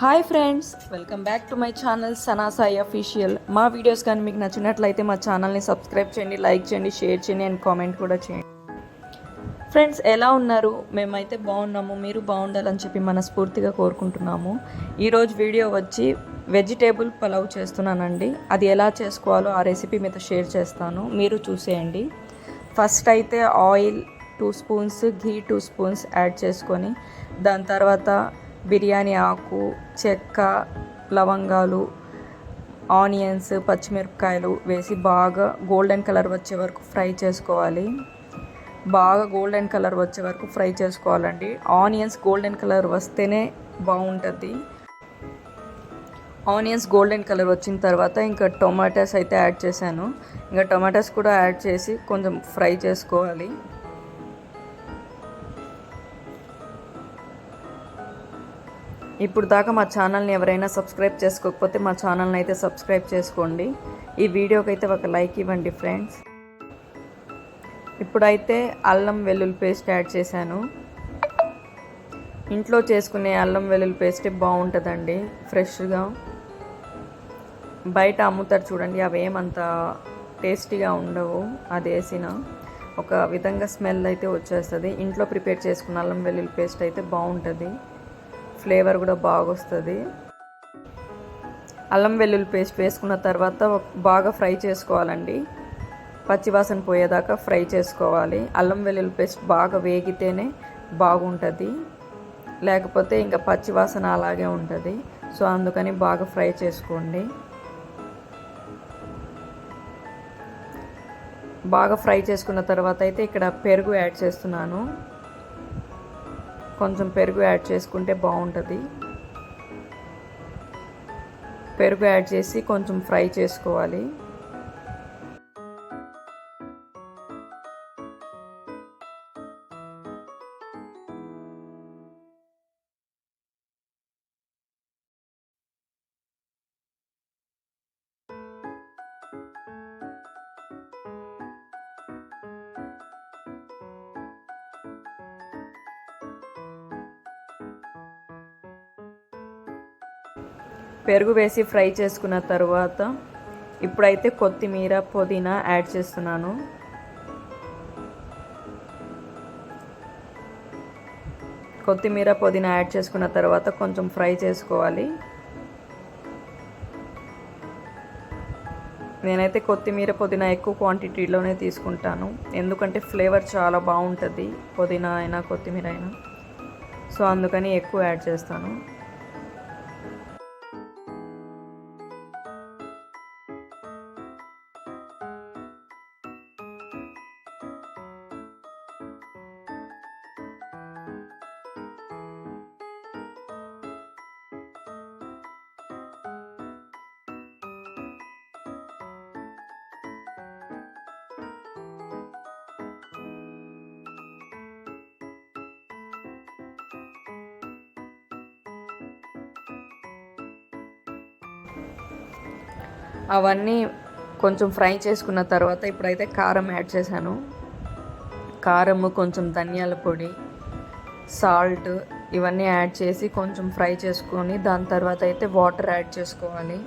Hi friends. Welcome back to my channel Sanasai official. మా videos కానీ మీకు నచ్చినట్లయితే మా ఛానల్ని సబ్స్క్రైబ్ చేయండి లైక్ చేయండి షేర్ చేయండి అండ్ కామెంట్ కూడా చేయండి. ఫ్రెండ్స్ ఎలా ఉన్నారు? మేమైతే బాగున్నాము మీరు బాగుండాలని చెప్పి మనస్ఫూర్తిగా కోరుకుంటున్నాము. ఈరోజు వీడియో వచ్చి వెజిటేబుల్ పలావ్ చేస్తున్నానండి. అది ఎలా చేసుకోవాలో ఆ రెసిపీ మీతో షేర్ చేస్తాను. మీరు చూసేయండి. ఫస్ట్ అయితే oil two spoons ghee two spoons add చేసుకొని దాని తర్వాత బిర్యానీ ఆకు చెక్క లవంగాలు ఆనియన్స్ పచ్చిమిరపకాయలు వేసి బాగా గోల్డెన్ కలర్ వచ్చే వరకు ఫ్రై చేసుకోవాలి. బాగా గోల్డెన్ కలర్ వచ్చే వరకు ఫ్రై చేసుకోవాలండి. ఆనియన్స్ గోల్డెన్ కలర్ వస్తేనే బాగుంటుంది. ఆనియన్స్ గోల్డెన్ కలర్ వచ్చిన తర్వాత ఇంకా టొమాటోస్ అయితే యాడ్ చేశాను. ఇంకా టొమాటోస్ కూడా యాడ్ చేసి కొంచెం ఫ్రై చేసుకోవాలి. ఇప్పుడు దాకా మా ఛానల్ని ఎవరైనా సబ్స్క్రైబ్ చేసుకోకపోతే మా ఛానల్ని అయితే సబ్స్క్రైబ్ చేసుకోండి. ఈ వీడియోకి అయితే ఒక లైక్ ఇవ్వండి ఫ్రెండ్స్. ఇప్పుడైతే అల్లం వెల్లుల్లి పేస్ట్ యాడ్ చేశాను. ఇంట్లో చేసుకునే అల్లం వెల్లుల్లి పేస్టే బాగుంటుందండి ఫ్రెష్గా. బయట అమ్ముతారు చూడండి అవి ఏమంత టేస్టీగా ఉండవు అది వేసిన. ఒక విధంగా స్మెల్ అయితే వచ్చేస్తుంది. ఇంట్లో ప్రిపేర్ చేసుకున్న అల్లం వెల్లుల్లి పేస్ట్ అయితే బాగుంటుంది. ఫ్లేవర్ కూడా బాగా వస్తుంది అల్లం వెల్లుల్లి పేస్ట్ వేసుకున్న తర్వాత బాగా ఫ్రై చేసుకోవాలండి. పచ్చివాసన పోయేదాకా ఫ్రై చేసుకోవాలి. అల్లం వెల్లుల్లి పేస్ట్ బాగా వేగితేనే బాగుంటుంది. లేకపోతే ఇంకా పచ్చివాసన అలాగే ఉంటుంది. సో అందుకని బాగా ఫ్రై చేసుకోండి. బాగా ఫ్రై చేసుకున్న తర్వాత అయితే ఇక్కడ పెరుగు యాడ్ చేస్తున్నాను. కొంచెం పెరుగు యాడ్ చేసుకుంటే బాగుంటుంది. పెరుగు యాడ్ చేసి కొంచెం ఫ్రై చేసుకోవాలి. పెరుగు వేసి ఫ్రై చేసుకున్న తర్వాత ఇప్పుడైతే కొత్తిమీర పుదీనా యాడ్ చేస్తున్నాను. కొత్తిమీర పుదీనా యాడ్ చేసుకున్న తర్వాత కొంచెం ఫ్రై చేసుకోవాలి. నేనైతే కొత్తిమీర పుదీనా ఎక్కువ క్వాంటిటీలోనే తీసుకుంటాను. ఎందుకంటే ఫ్లేవర్ చాలా బాగుంటుంది పుదీనా అయినా కొత్తిమీర అయినా. సో అందుకని ఎక్కువ యాడ్ చేస్తాను. అవన్నీ కొంచెం ఫ్రై చేసుకున్న తర్వాత ఇప్పుడైతే కారం యాడ్ చేశాను. కారము కొంచెం ధనియాల పొడి సాల్ట్ ఇవన్నీ యాడ్ చేసి కొంచెం ఫ్రై చేసుకొని దాని తర్వాత అయితే వాటర్ యాడ్ చేసుకోవాలి.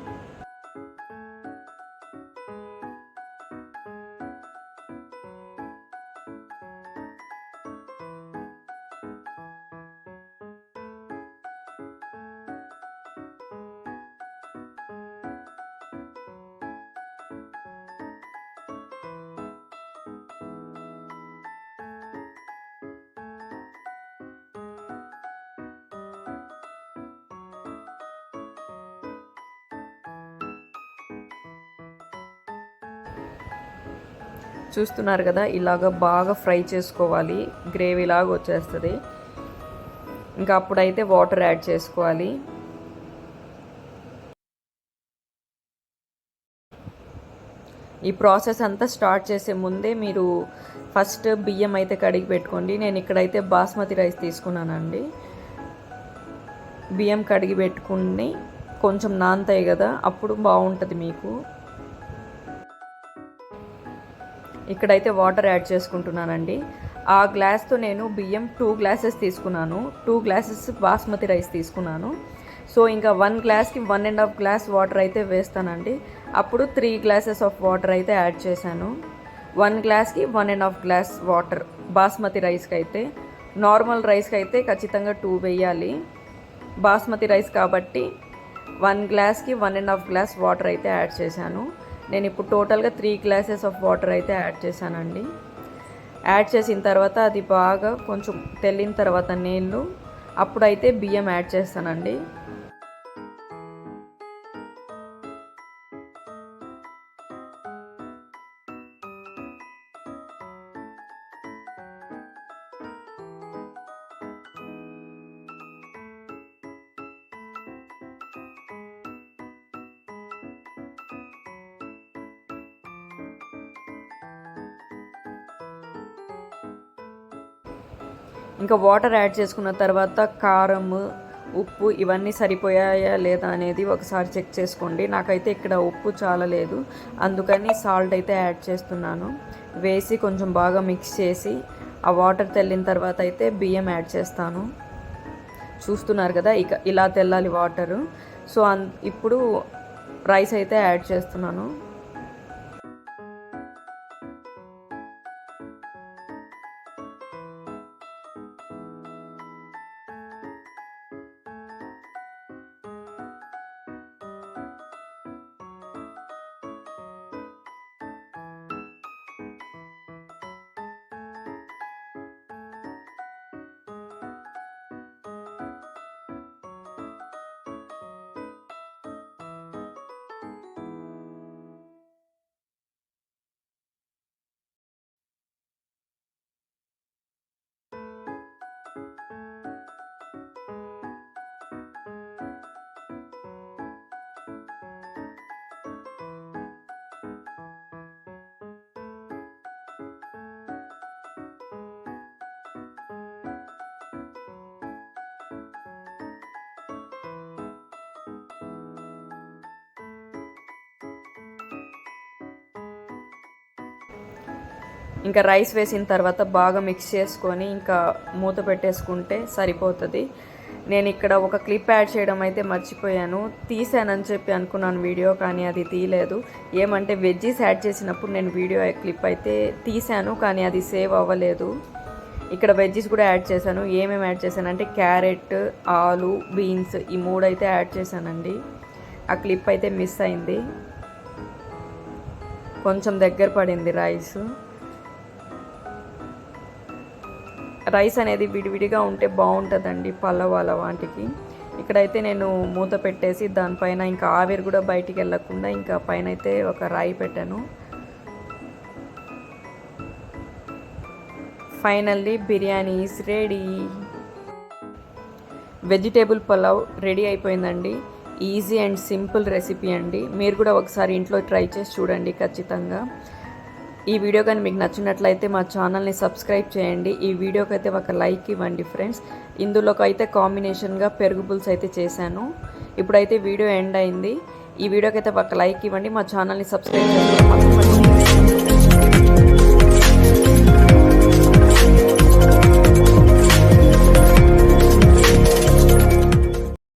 చూస్తున్నారు కదా ఇలాగ బాగా ఫ్రై చేసుకోవాలి. గ్రేవీ లాగా వచ్చేస్తుంది. ఇంకా అప్పుడైతే వాటర్ యాడ్ చేసుకోవాలి. ఈ ప్రాసెస్ అంతా స్టార్ట్ చేసే ముందే మీరు ఫస్ట్ బియ్యం అయితే కడిగి పెట్టుకోండి. నేను ఇక్కడైతే బాస్మతి రైస్ తీసుకున్నానండి. బియ్యం కడిగి పెట్టుకుని కొంచెం నానతాయి కదా అప్పుడు బాగుంటుంది మీకు. ఇక్కడైతే వాటర్ యాడ్ చేసుకుంటున్నానండి. ఆ గ్లాస్తో నేను బియ్యం టూ గ్లాసెస్ తీసుకున్నాను. టూ గ్లాసెస్ బాస్మతి రైస్ తీసుకున్నాను. సో ఇంకా వన్ గ్లాస్కి one and half glass water అయితే వేస్తానండి. అప్పుడు త్రీ గ్లాసెస్ ఆఫ్ వాటర్ అయితే యాడ్ చేశాను. వన్ గ్లాస్కి one and half glass water basmati రైస్కి అయితే. నార్మల్ రైస్కి అయితే ఖచ్చితంగా టూ వేయాలి. బాస్మతి రైస్ కాబట్టి వన్ గ్లాస్కి one and half glass water అయితే యాడ్ చేశాను. నేను ఇప్పుడు టోటల్గా త్రీ గ్లాసెస్ ఆఫ్ వాటర్ అయితే యాడ్ చేశానండి. యాడ్ చేసిన తర్వాత అది బాగా కొంచెం తెల్లిన తర్వాత నీళ్ళు అప్పుడైతే బియ్యం యాడ్ చేస్తానండి. ఇంకా వాటర్ యాడ్ చేసుకున్న తర్వాత కారం ఉప్పు ఇవన్నీ సరిపోయాయా లేదా అనేది ఒకసారి చెక్ చేసుకోండి. నాకైతే ఇక్కడ ఉప్పు చాలా లేదు అందుకని సాల్ట్ అయితే యాడ్ చేస్తున్నాను. వేసి కొంచెం బాగా మిక్స్ చేసి ఆ వాటర్ తెల్లిన తర్వాత అయితే బియ్యం యాడ్ చేస్తాను. చూస్తున్నారు కదా ఇక ఇలా తెల్లాలి వాటరు. సో అన్ ఇప్పుడు రైస్ అయితే యాడ్ చేస్తున్నాను. ఇంకా రైస్ వేసిన తర్వాత బాగా మిక్స్ చేసుకొని ఇంకా మూత పెట్టేసుకుంటే సరిపోతుంది. నేను ఇక్కడ ఒక క్లిప్ యాడ్ చేయడం అయితే మర్చిపోయాను. తీసానని చెప్పి అనుకున్నాను వీడియో కానీ అది తీయలేదు. ఏమంటే వెజ్జీస్ యాడ్ చేసినప్పుడు నేను వీడియో క్లిప్ అయితే తీసాను కానీ అది సేవ్ అవ్వలేదు. ఇక్కడ వెజ్జీస్ కూడా యాడ్ చేశాను. ఏమేమి యాడ్ చేశానంటే క్యారెట్ ఆలు బీన్స్ ఈ మూడు అయితే యాడ్ చేశానండి. ఆ క్లిప్ అయితే మిస్ అయింది. కొంచెం దగ్గర పడింది రైస్. రైస్ అనేది విడివిడిగా ఉంటే బాగుంటుందండి పల్లవ అలా వాటికి. ఇక్కడైతే నేను మూత పెట్టేసి దానిపైన ఇంకా ఆవిరి కూడా బయటికి వెళ్ళకుండా ఇంకా పైన అయితే ఒక రాయి పెట్టాను. Finally biryani is ready. Vegetable pulao ready అయిపోయిందండి. ఈజీ అండ్ సింపుల్ రెసిపీ అండి. మీరు కూడా ఒకసారి ఇంట్లో ట్రై చేసి చూడండి ఖచ్చితంగా. ఈ వీడియో కానీ మీకు నచ్చినట్లయితే మా ఛానల్ని సబ్స్క్రైబ్ చేయండి. ఈ వీడియోకి అయితే ఒక లైక్ ఇవ్వండి ఫ్రెండ్స్. ఇందులోకి అయితే కాంబినేషన్గా పెరుగు పులుసు అయితే చేశాను. ఇప్పుడైతే వీడియో ఎండ్ అయింది. ఈ వీడియోకి అయితే ఒక లైక్ ఇవ్వండి. మా ఛానల్ని సబ్స్క్రైబ్ చేయండి